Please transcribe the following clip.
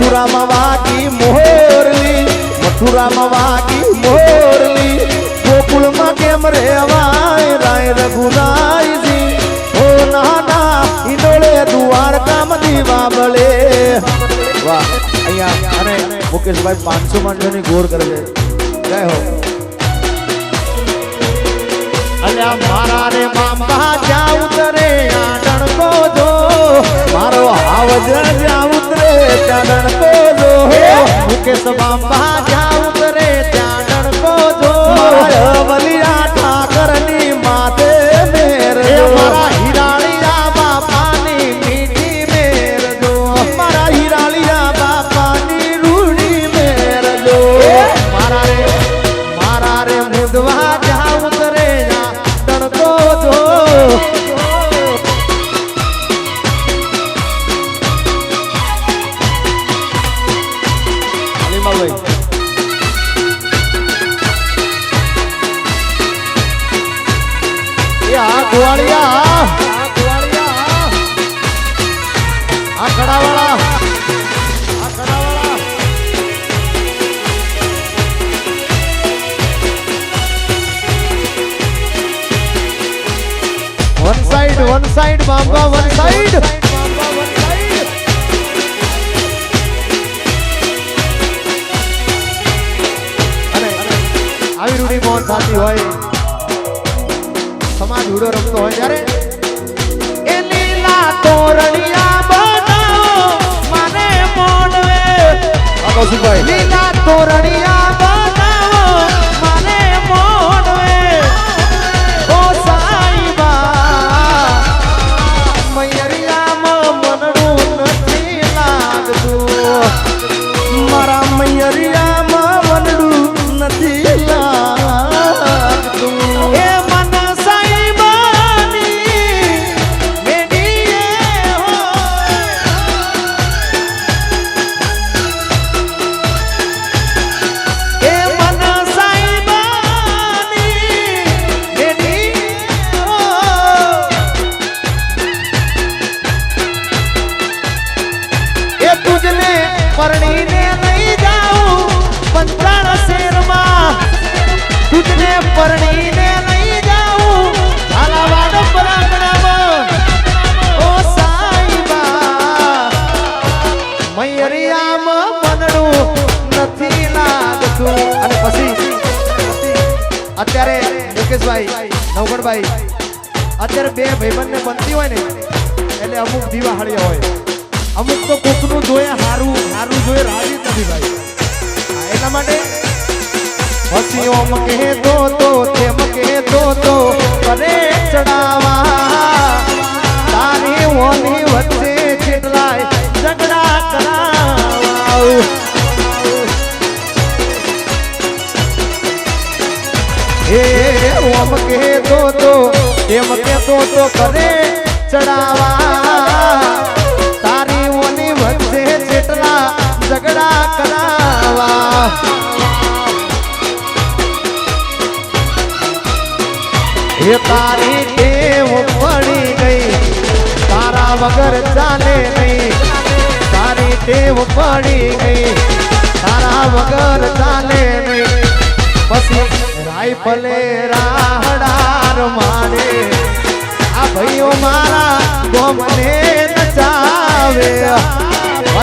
મથુરામાં વાગી મોરલી, મથુરામાં વાગી મોરલી. ગોકુળમાં કેમ રેવાય રાય રઘુરાયજી ઓ નાના ઈડોળે દ્વારકામાં દીવા બળે. વાહ, અહીંયા અને મુકેશભાઈ પાંચસો માણસોની ગોર કરે છે. જય હો. અલ્યા મારા રે મામા આ કડાવાળા. આ કડાવાળા. વન સાઈડ વન સાઈડ બાંબા વન સાઈડ આવી રૂઢી મોહન થતી હોય. હુડો રમતો હોય ત્યારે એ લીલા તોરણિયા પરણીને લઈ જાઉં પંચાળ શેરમાં તુજને પરણીને લઈ જાઉં. ઝાલાવાડ પરાંગણામાં, ઓ સાઈબા, મૈયરિયામાં મનડું નથી લાગતું. અને પછી, અત્યારે મુકેશભાઈ, નવગણભાઈ, અત્યારે બે ભાઈબંધને બનતી હોય ને, એટલે અમુક દીવાહળિયા હોય. અમુક તો કોકનું જોયે હારું હારું જોઈએ રાજી જ નથી ભાઈ. એટલા માટે હસીઓ ઓમ કહે તો તો તેમ કહે તો તો કરે ચડાવા તારી ઓની વચ્ચે કેટલાય ઝઘડા કરાવા હે ઓમ કહે તો તો તેમ કે તો તો કરે ચડાવા એ તારી ટેવ પડી ગઈ. તારા વગર ચાલે નહીં. તારી ટેવ પડી ગઈ. તારા વગર ચાલે નહીં. પછી રાઈફલે રાહડાર